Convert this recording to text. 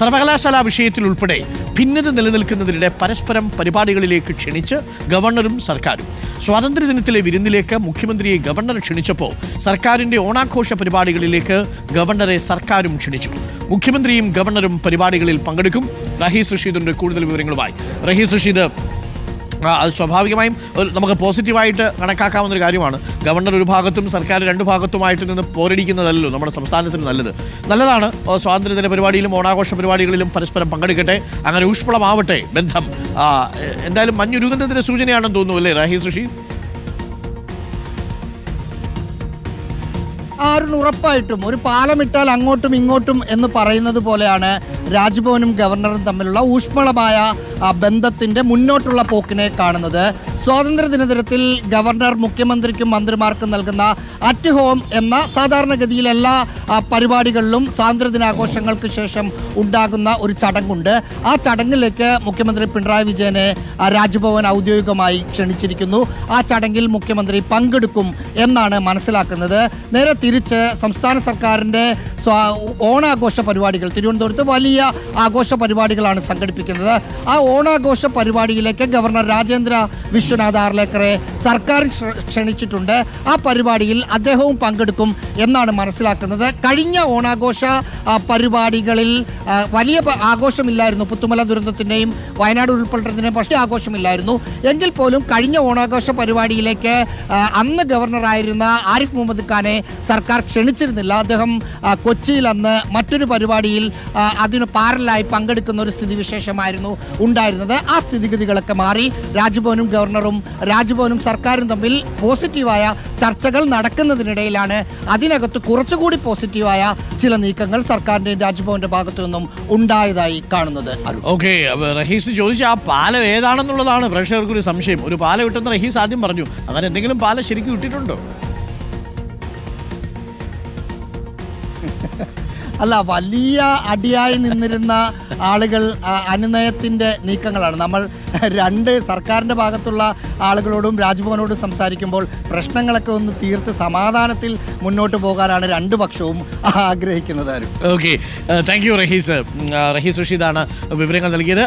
സർവകലാശാല വിഷയത്തിൽ ഉൾപ്പെടെ ഭിന്നത നിലനിൽക്കുന്നതിനിടെ പരസ്പരം പരിപാടികളിലേക്ക് ക്ഷണിച്ച് ഗവർണറും സർക്കാരും. സ്വാതന്ത്ര്യദിനത്തിലെ വിരുന്നിലേക്ക് മുഖ്യമന്ത്രിയെ ഗവർണർ ക്ഷണിച്ചപ്പോൾ സർക്കാരിന്റെ ഓണാഘോഷ പരിപാടികളിലേക്ക് ഗവർണറെ സർക്കാരും ക്ഷണിച്ചു. മുഖ്യമന്ത്രിയും ഗവർണറും പരിപാടികളിൽ പങ്കെടുക്കും. റഹീസ് റഷീദിന്റെ കൂടുതൽ വിവരങ്ങളുമായി. റഹീസ് റഷീദ് അത് സ്വാഭാവികമായും നമുക്ക് പോസിറ്റീവായിട്ട് കണക്കാക്കാവുന്ന ഒരു കാര്യമാണ്. ഗവർണർ ഒരു ഭാഗത്തും സർക്കാർ രണ്ട് ഭാഗത്തുമായിട്ട് നിന്ന് പോരടിക്കുന്നതല്ലോ നമ്മുടെ സംസ്ഥാനത്തിന് നല്ലത്. നല്ലതാണ് സ്വാതന്ത്ര്യദിന പരിപാടിയിലും ഓണാഘോഷ പരിപാടികളിലും പരസ്പരം പങ്കെടുക്കട്ടെ അങ്ങനെ ഊഷ്മളമാവട്ടെ ബന്ധം. എന്തായാലും മഞ്ഞുരുകുന്നതിന്റെ സൂചനയാണെന്ന് തോന്നുന്നു അല്ലേ രാഹീസ് ഋഷി ആരും ഉറപ്പായിട്ടും? ഒരു പാലമിട്ടാൽ അങ്ങോട്ടും ഇങ്ങോട്ടും എന്ന് പറയുന്നത് പോലെയാണ് രാജ്ഭവനും ഗവർണറും തമ്മിലുള്ള ഊഷ്മളമായ ബന്ധത്തിന്റെ മുന്നോട്ടുള്ള പോക്കിനെ കാണുന്നത്. സ്വാതന്ത്ര്യ ദിനത്തിൽ ഗവർണർ മുഖ്യമന്ത്രിക്കും മന്ത്രിമാർക്കും നൽകുന്ന അറ്റ് ഹോം എന്ന സാധാരണഗതിയിൽ എല്ലാ പരിപാടികളിലും സ്വാതന്ത്ര്യ ദിനാഘോഷങ്ങൾക്ക് ശേഷം ഉണ്ടാകുന്ന ഒരു ചടങ്ങുണ്ട്. ആ ചടങ്ങിലേക്ക് മുഖ്യമന്ത്രി പിണറായി വിജയനെ രാജ്ഭവൻ ഔദ്യോഗികമായി ക്ഷണിച്ചിരിക്കുന്നു. ആ ചടങ്ങിൽ മുഖ്യമന്ത്രി പങ്കെടുക്കും എന്നാണ് മനസ്സിലാക്കുന്നത്. നേരെ തിരിച്ച് സംസ്ഥാന സർക്കാരിന്റെ ഓണാഘോഷ പരിപാടികൾ. തിരുവനന്തപുരത്ത് വലിയ ആഘോഷ പരിപാടികളാണ് സംഘടിപ്പിക്കുന്നത്. ആ ഓണാഘോഷ പരിപാടിയിലേക്ക് ഗവർണർ രാജേന്ദ്ര വിശ്വനാഥ് ആർലേക്കറെ സർക്കാർ ക്ഷണിച്ചിട്ടുണ്ട്. ആ പരിപാടിയിൽ അദ്ദേഹവും പങ്കെടുക്കും എന്നാണ് മനസ്സിലാക്കുന്നത്. കഴിഞ്ഞ ഓണാഘോഷ പരിപാടികളിൽ വലിയ ആഘോഷമില്ലായിരുന്നു. പുത്തുമല ദുരന്തത്തിന്റെയും വയനാട് ഉൾപ്പെട്ടതിന്റെയും പക്ഷേ ആഘോഷമില്ലായിരുന്നു. എങ്കിൽ പോലും കഴിഞ്ഞ ഓണാഘോഷ പരിപാടിയിലേക്ക് അന്ന് ഗവർണറായിരുന്ന ആരിഫ് മുഹമ്മദ് ഖാനെ സർക്കാർ ക്ഷണിച്ചിരുന്നില്ല. അദ്ദേഹം കൊച്ചിയിൽ അന്ന് മറ്റൊരു പരിപാടിയിൽ അതിന് പാരലായി പങ്കെടുക്കുന്ന ഒരു സ്ഥിതിവിശേഷമായിരുന്നു ഉണ്ടായിരുന്നത്. ആ സ്ഥിതിഗതികളൊക്കെ മാറി രാജ്ഭവനും ഗവർണറും രാജ്ഭവനും സർക്കാരും തമ്മിൽ പോസിറ്റീവായ ചർച്ചകൾ നടക്കുന്നതിനിടയിലാണ് അതിനകത്ത് കുറച്ചുകൂടി പോസിറ്റീവായ ചില നീക്കങ്ങൾ സർക്കാരിന്റെയും രാജ്ഭവന്റെ ഭാഗത്തു നിന്നും ഉണ്ടായതായി കാണുന്നത്. ഓക്കെ റഹീസ് ചോദിച്ച ആ പാലം ഏതാണെന്നുള്ളതാണ്? പ്രേക്ഷകർക്കൊരു സംശയം. ഒരു പാലം ഇട്ടെന്ന് റഹീസ് ആദ്യം പറഞ്ഞു. അങ്ങനെ എന്തെങ്കിലും പാലം ശരിക്കും ഇട്ടിട്ടുണ്ടോ അല്ല വലിയ അടിയായി നിന്നിരുന്ന ആളുകൾ അനുനയത്തിന്റെ നീക്കങ്ങളാണ്. നമ്മൾ രണ്ട് സർക്കാരിന്റെ ഭാഗത്തുള്ള ആളുകളോടും രാജ്ഭവനോടും സംസാരിക്കുമ്പോൾ പ്രശ്നങ്ങളൊക്കെ ഒന്ന് തീർത്ത് സമാധാനത്തിൽ മുന്നോട്ട് പോകാനാണ് രണ്ടു പക്ഷവും ആഗ്രഹിക്കുന്നത് okay thank you Rahees. Rahees റഷീദാണ് വിവരങ്ങൾ നൽകിയത്.